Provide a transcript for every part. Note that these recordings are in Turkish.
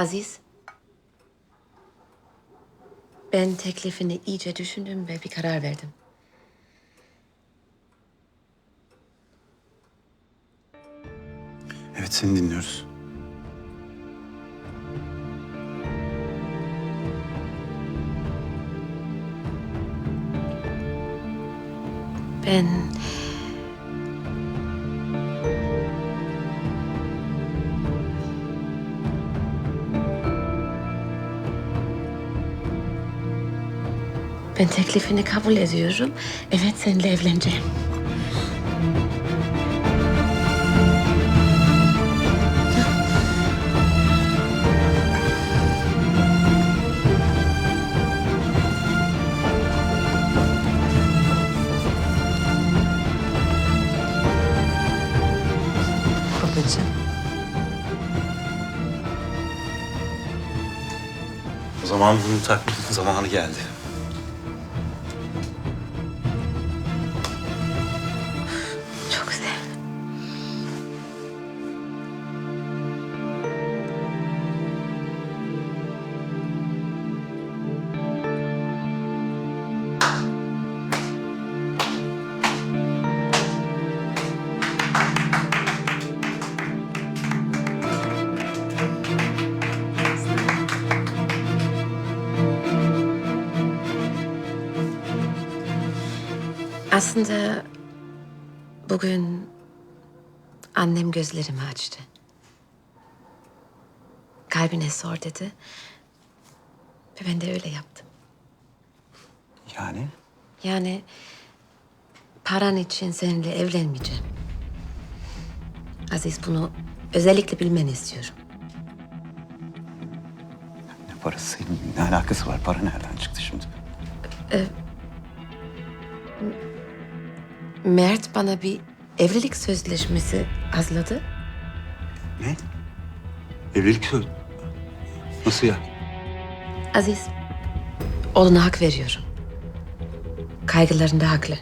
Aziz. Ben teklifini iyice düşündüm ve bir karar verdim. Evet seni dinliyoruz. Ben... Ben teklifini kabul ediyorum. Evet seninle evleneceğim. Babacığım. O zaman bunu takmanın zamanı geldi. Aslında bugün annem gözlerimi açtı. Kalbine sor dedi. Ve ben de öyle yaptım. Yani? Yani paran için seninle evlenmeyeceğim. Aziz bunu özellikle bilmeni istiyorum. Ne parası? Ne alakası var? Para nereden çıktı şimdi? Mert bana bir evlilik sözleşmesi hazırladı. Ne? Evlilik söz. Nasıl ya? Aziz, oğluna hak veriyorum. Kaygılarında haklı.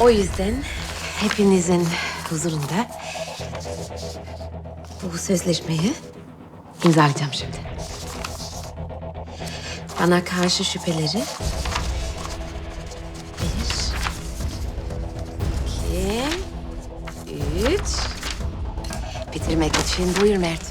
O yüzden hepinizin huzurunda bu sözleşmeyi imzalayacağım şimdi. Bana karşı şüpheleri bir, iki, üç, Bitirmek için buyur Mert.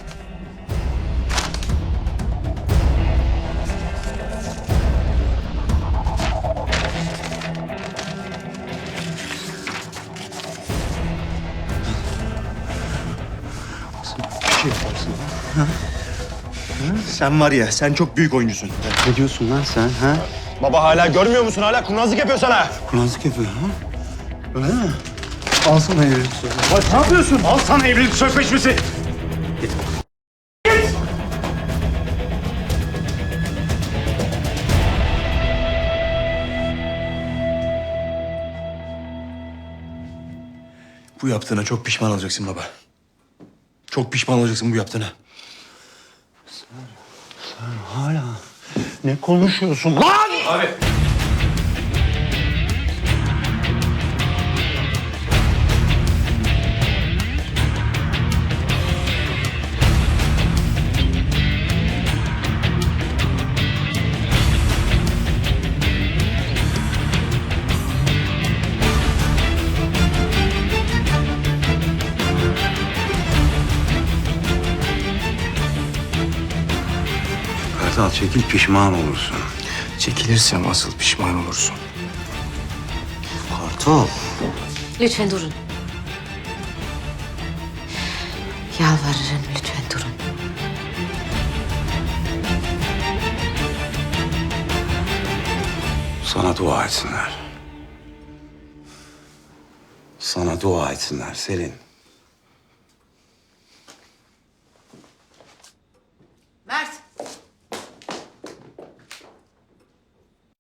Bir şey? Sen var ya, sen çok büyük oyuncusun. Ne diyorsun lan sen ha? Baba hala görmüyor musun? Hala kurnazlık yapıyor sana. Kurnazlık yapıyor ha? Öyle mi? Alsana evlilik sözü. Bak ne yapıyorsun? Al sana evlilik sözleşmesi. Bu yaptığına çok pişman olacaksın baba. Çok pişman olacaksın bu yaptığına. Hala ne konuşuyorsun lan? Kartal çekil pişman olursun. Çekilirsem asıl pişman olursun. Kartal. Lütfen durun. Yalvarırım lütfen durun. Sana dua etsinler. Sana dua etsinler Selin.